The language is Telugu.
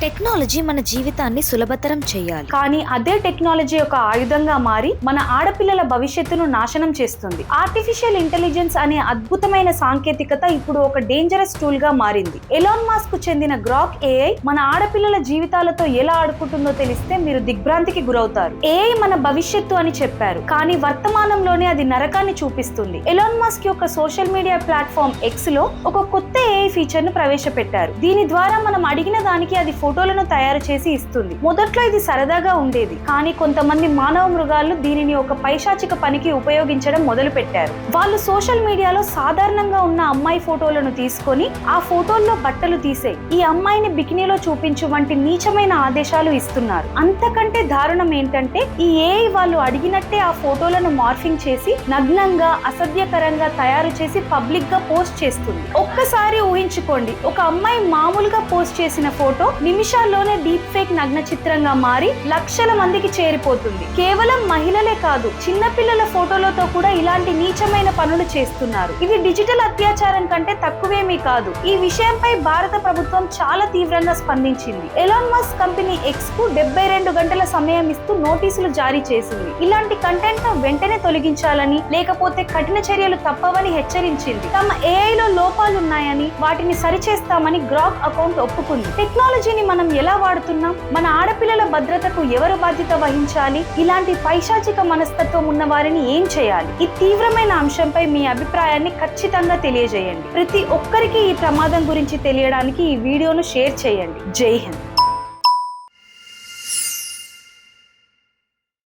టెక్నాలజీ మన జీవితాన్ని సులభతరం చేయాలి. కానీ అదే టెక్నాలజీ ఒక ఆయుధంగా మారి మన ఆడపిల్లల భవిష్యత్తును నాశనం చేస్తుంది. ఆర్టిఫిషియల్ ఇంటెలిజెన్స్ అనే అద్భుతమైన సాంకేతికత ఇప్పుడు ఒక డేంజరస్ టూల్గా మారింది. ఎలాన్ మాస్క్కు చెందిన గ్రాక్ ఏఐ మన ఆడపిల్లల జీవితాలతో ఎలా ఆడుకుంటుందో తెలిస్తే మీరు దిగ్భ్రాంతికి గురవుతారు. ఏఐ మన భవిష్యత్తు అని చెప్పారు. కానీ వర్తమానంలోనే అది నరకాన్ని చూపిస్తుంది. ఎలాన్ మాస్క్ యొక్క సోషల్ మీడియా ప్లాట్ఫామ్ ఎక్స్లో ఒక కొత్త ఏఐ ఫీచర్ను ప్రవేశపెట్టారు. దీని ద్వారా మనం అడిగిన దానికి అది ఫోటోలను తయారు చేసి ఇస్తుంది. మొదట్లో ఇది సరదాగా ఉండేది కానీ కొంతమంది మానవ మృగాలు దీనిని ఒక పైశాచిక పనికి ఉపయోగించడం మొదలు పెట్టారు వాళ్ళు సోషల్ మీడియాలో సాధారణంగా ఉన్న అమ్మాయి ఫోటోలను తీసుకొని ఆ ఫోటోల్లో బట్టలు తీసేయి ఈ అమ్మాయిని బికినీలో చూపించు వంటి నీచమైన ఆదేశాలు ఇస్తున్నారు. అంతకంటే దారుణం ఏంటంటే ఈ ఏఐ వాళ్ళు అడిగినట్టే ఆ ఫోటోలను మార్ఫింగ్ చేసి నగ్నంగా అసభ్యకరంగా తయారు చేసి పబ్లిక్గా పోస్ట్ చేస్తుంది. ఒక్కసారి ఊహించుకోండి ఒక అమ్మాయి మామూలుగా పోస్ట్ చేసిన ఫోటో నిమిషాల్లోనే డీప్ ఫేక్ నగ్న చిత్రంగా మారి లక్షల మందికి చేరిపోతుంది. కేవలం మహిళలే కాదు చిన్నపిల్లల ఫోటోలతో కూడా ఇలాంటి నీచమైన పనులు చేస్తున్నారు. ఇది డిజిటల్ అత్యాచారం కంటే తక్కువేమీ కాదు. ఈ విషయంపై భారత ప్రభుత్వం చాలా తీవ్రంగా స్పందించింది. ఎలాన్ మస్ కంపెనీ ఎక్స్కు డెబ్బై రెండు గంటల సమయం ఇస్తూ నోటీసులు జారీ చేసింది. ఇలాంటి కంటెంట్ను వెంటనే తొలగించాలని లేకపోతే కఠిన చర్యలు తప్పవని హెచ్చరించింది. తమ ఏఐ లో లోపాలున్నాయని వాటిని సరిచేస్తామని గ్రాక్ అకౌంట్ ఒప్పుకుంది. టెక్నాలజీని మనం ఎలా వాడుతున్నాం? మన ఆడపిల్లల భద్రతకు ఎవరు బాధ్యత వహించాలి? ఇలాంటి పైశాచిక మనస్తత్వం ఉన్న వారిని ఏం చేయాలి? ఈ తీవ్రమైన అంశంపై మీ అభిప్రాయాన్ని ఖచ్చితంగా తెలియజేయండి. ప్రతి ఒక్కరికి ఈ ప్రమాదం గురించి తెలియడానికి ఈ వీడియోను షేర్ చేయండి. జై హింద్.